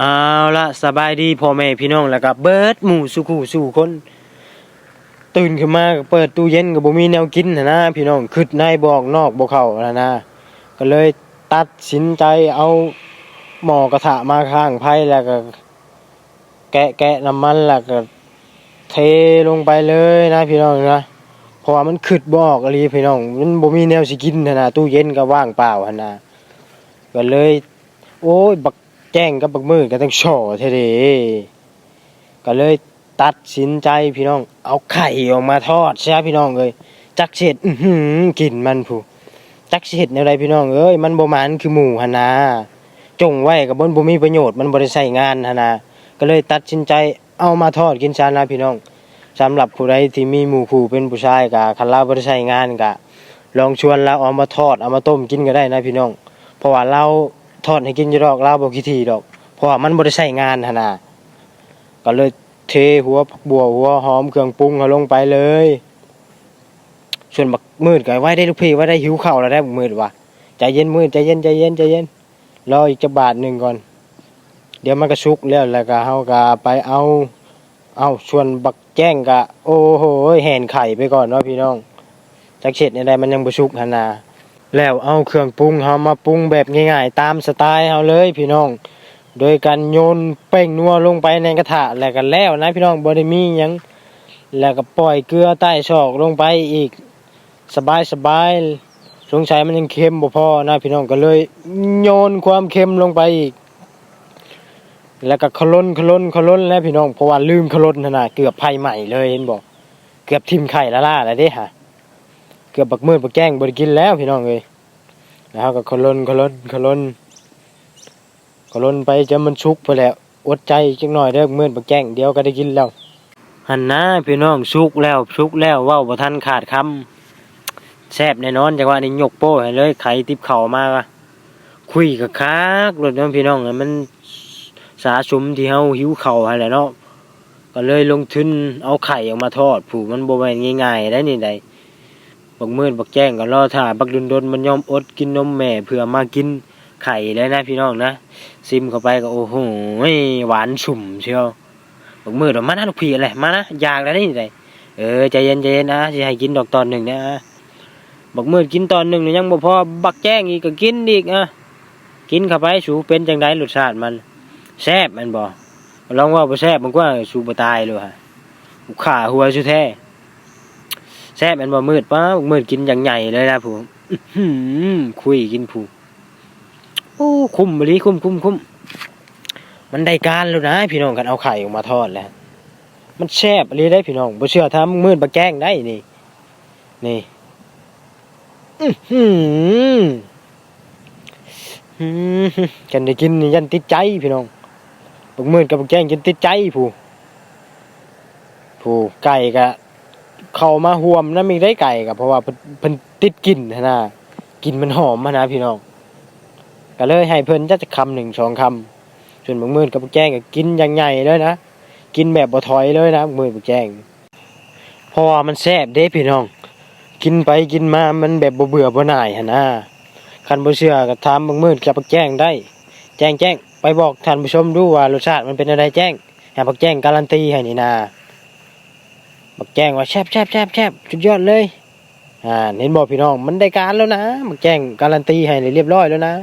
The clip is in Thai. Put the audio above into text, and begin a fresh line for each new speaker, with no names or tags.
เอาละสบายดีพ่อแม่พี่น้องแล้วก็เบิดหมู่สุขูสู่คน ตื่นขึ้นมาก็เปิดตู้เย็นก็บ่มีแนวกินหั้นะพี่น้องคิดในบอกนอกบ่เข้าแล้วนะก็เลยตัดสินใจเอาหม้อกระทะมาข้างไผแล้วก็ แกะแกะน้ำมันแล้วก็เทลงไปเลยนะพี่น้องนะเพราะว่ามันคิดบ่ออกอะลีพี่น้องมันบ่มีแนวสิกินหั้นะตู้เย็นก็ว่างเปล่าหันนะก็เลย โอ้ยบัก แจ้งกับบักมือก็ต้องช่อเทเดก็เลยตัดสินใจพี่น้อง เอาไข่ออกมาทอดใช่ไหมพี่น้องเอ้ยจักเสร็จกลิ่นมันผู้จักเสร็จแนวใดพี่น้องเอ้ยมันบ่มันคือหมูหนนะจงไว้กับบ่บ่มีประโยชน์มันบ่ได้ใช้งานหนนะก็เลยตัดสินใจเอามาทอดกินซานะพี่น้องสำหรับผู้ใดที่มีหมู่คู่เป็นผู้ชายก็คันเราบ่ได้ใช้งานก็ลองชวนเราเอามาทอดเอามาต้มกินก็ได้นะพี่น้อง เพราะว่าเรา ทอดให้กินอยู่ดอกเราบ่ขี้ทีดอก เพราะว่ามันบ่ได้ใช้งานหั่นน่ะก็เลยเทหัวผักบัวหัวหอมเครื่องปรุงเอาลงไปเลย ส่วนบักมืดก็ไว้ได้ลูกพี่ไว้ได้หิวข้าวแล้วได้บักมืดว่ะใจเย็นมืดใจเย็นใจเย็นใจเย็นรออีกจะบาทหนึ่งก่อน เดี๋ยวมันก็สุกแล้วแล้วก็เฮาก็ไปเอา เอาส่วนบักแจ้งก็โอ้โหแห่นไข่ไปก่อนเนาะพี่น้องจักเช็ดในใดมันยังบ่สุกหั่นน่ะ แล้วเอาเครื่องปรุงเฮามาปรุงแบบง่ายๆ ตามสไตล์เฮาเลยพี่น้อง โดยการโยนเป้งนัวลงไปในกระทะแล้วก็แล้วนะพี่น้องบ่ได้มีหยังแล้วก็ปล่อยเกลือใต้ชอกลงไปอีกสบายสบายๆสงสัยมันยังเค็มบ่พอนะพี่น้องก็เลยโยนความเค็มลงไปอีก แล้วก็ขล้นขล้นขล้นแล้วพี่น้องเพราะว่าลืมขล้นนั่นน่ะเกือบไผใหม่เลยเห็นบ่เกือบทิ่มไข่ละล่าแล้วเด้ฮะ กือบบักมืดบักแจ้งบริกินแล้วพี่น้องเลยแล้วก็ขลนขลนขลนขลนไปจนมันชุกไปแล้วอดใจจังหน่อยเด้อมืดบักแจ้งเดี๋ยวก็ได้กินแล้วหันนะพี่น้องชุกแล้วชุกแล้วว้าบ่ทันขาดคำแซบแน่นอนจังว่านี่ยกโป้ให้เลยไข่ติบเข่ามากคุยกับคักรถน้องพี่น้องมันสาสมที่เฮาหิวเข่าวหั่นแหละเนาะก็เลยลงทุนเอาไข่ออกมาทอดผู้มันบ่แม่นง่ายๆได้นี่ใด บักมืดบักแจ้งก็รอถ่าบักดุนดนมันยอมอดกินนมแม่เพื่อมากินไข่เลยนะพี่น้องนะซิมเข้าไปก็โอ้โหหวานสุ่มเชียวบักมืดว่ามานะลูกพี่อะไรมานะอยากแล้วนี่ไดเออใจเย็นใจเย็นนะสิให้กินดอกตอนหนึ่งเนี่ยนะบักมืดกินตอนหนึ่งเนี่ยยังบ่พอบักแจ้งอีกก็กินอีกอะกินเข้าไปสูเป็นจังไดรสชาติมันแซ่บมันบ่ลองว่าบ่แซ่บมันก็สูบ่ตายเลยฮะขาหัวสุแท้ แซ่บแมันบ่มืดป้ามืดกินอย่างใหญ่เลยนะผู้คุยกินผู้โอ้คุ้มบริคุ้มคุ้มคุ้มมันได้การแล้วนะ พี่น้องกันเอาไข่ออกมาทอดแล้ว มันแซ่บเลยได้พี่น้องบ่เชื่อทำมืดบักแก้งได้นี่ นี่อื้อหือหือกันได้กินยันติดใจพี่น้องบักมืดกับบักแก้งจนติดใจผู้ผู้ไก่กะ เข้ามาห่วมน้ำมีได้ไก่กับเพราะว่าเพิ่นเพิ่นติดกลิ่นหั้นนะกลิ่นมันหอมนะพี่น้องก็เลยให้เพิ่นจักคำหนึ่งสองคำส่วนบางมือกับบักแจ้งก็กินอย่างใหญ่เลยนะกินแบบบ่ถอยเลยนะมือบักแจ้งเพราะว่ามันแซ่บเด้พี่น้อง กินไปกินมามันแบบบ่เบื่อบ่หน่ายหันนะคันบ่เชื่อก็ถามบางมือกับบักแจ้งได้ แจ้งแจ้งไปบอกท่านผู้ชมดูว่ารสชาติมันเป็นอะไรแจ้งให้บักแจ้งการันตีให้นี่นา บักแจ้งว่าแชบแชบแชบแชบสุดยอดเลย อ่าเห็นบอกพี่น้องมันได้การแล้วนะบักแจ้งการันตีให้เรียบร้อยแล้วนะ